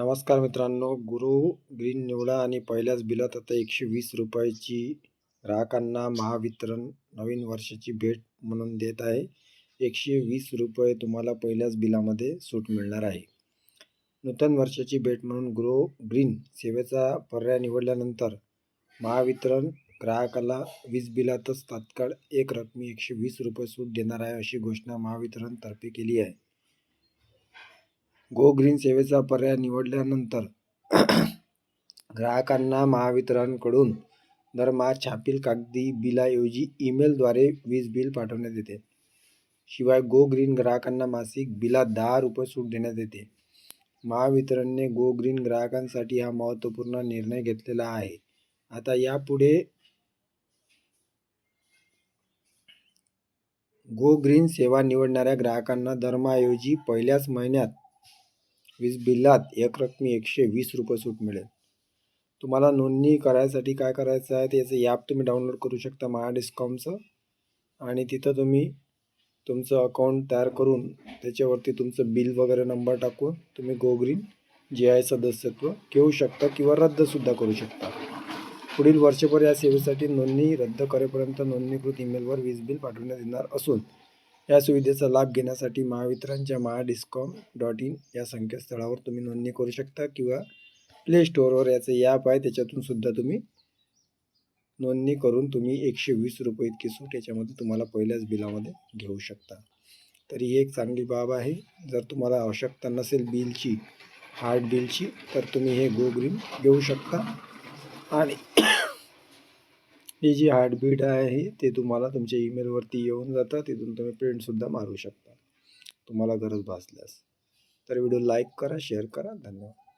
नमस्कार मित्रांनो गुरु ग्रीन निवडा आणि पहिल्याच बिलात आता एकशे वीस रुपयाची ग्राहकांना महावितरण नवीन वर्षाची भेट म्हणून देत आहे. एकशे वीस रुपये तुम्हाला पहिल्याच बिलामध्ये सूट मिळणार आहे. नूतन वर्षाची भेट म्हणून ग्रो ग्रीन सेवेचा पर्याय निवडल्यानंतर महावितरण ग्राहकाला वीज बिलातच तात्काळ एक रकमी एकशे वीस रुपये सूट देणार आहे अशी घोषणा महावितरणतर्फे केली आहे. गो ग्रीन सेवेचा पर्याय निवडल्यानंतर ग्राहकांना महावितरणकडून दरमहा छापील कागदी बिलाऐवजी ईमेलद्वारे वीज बिल पाठवण्यात येते. शिवाय गो ग्रीन ग्राहकांना मासिक बिलात दहा रुपये सूट देण्यात येते. महावितरणने गो ग्रीन ग्राहकांसाठी हा महत्त्वपूर्ण निर्णय घेतलेला आहे. आता यापुढे गो ग्रीन सेवा निवडणाऱ्या ग्राहकांना दरमहाऐवजी पहिल्याच महिन्यात वीज बिलात एकरकमी एकशे वीस रुपये सूट मिळेल. तुम्हाला नोंदणी करायसाठी काय करायचं आहे त्याचं ॲप तुम्ही डाउनलोड करू शकता माया डिस्कॉमचं आणि तिथं तुम्ही तुमचं अकाउंट तयार करून त्याच्यावरती तुमचं बिल वगैरे नंबर टाकून तुम्ही गोग्रीन जे जी आय सदस्यत्व घेऊ शकता किंवा रद्दसुद्धा करू शकता. पुढील वर्षभर या सेवेसाठी नोंदणी रद्द करेपर्यंत नोंदणीकृत ईमेलवर वीज बिल पाठवण्यात येणार असून या सुविधेचा लाभ घेण्यासाठी महावितरणच्या महाडिस्कॉम डॉट इन या संकेतस्थळावर तुम्ही नोंदणी करू शकता किंवा प्ले स्टोअरवर याचं ॲप आहे त्याच्यातून सुद्धा तुम्ही नोंदणी करून तुम्ही एकशे वीस रुपये इतकी सूट याच्यामध्ये तुम्हाला पहिल्याच बिलामध्ये घेऊ शकता. तर ही एक चांगली बाब आहे. जर तुम्हाला आवश्यकता नसेल बिलची हार्ड बिलची तर तुम्ही हे गो ग्रीन घेऊ शकता. आणि ही जी हार्टबीट आहे ते तुम्हाला तुमच्या ईमेलवरती येऊन जातं. तिथून तुम्ही प्रिंटसुद्धा मारू शकता. तुम्हाला गरज भासल्यास. तर व्हिडिओ लाईक करा शेअर करा. धन्यवाद.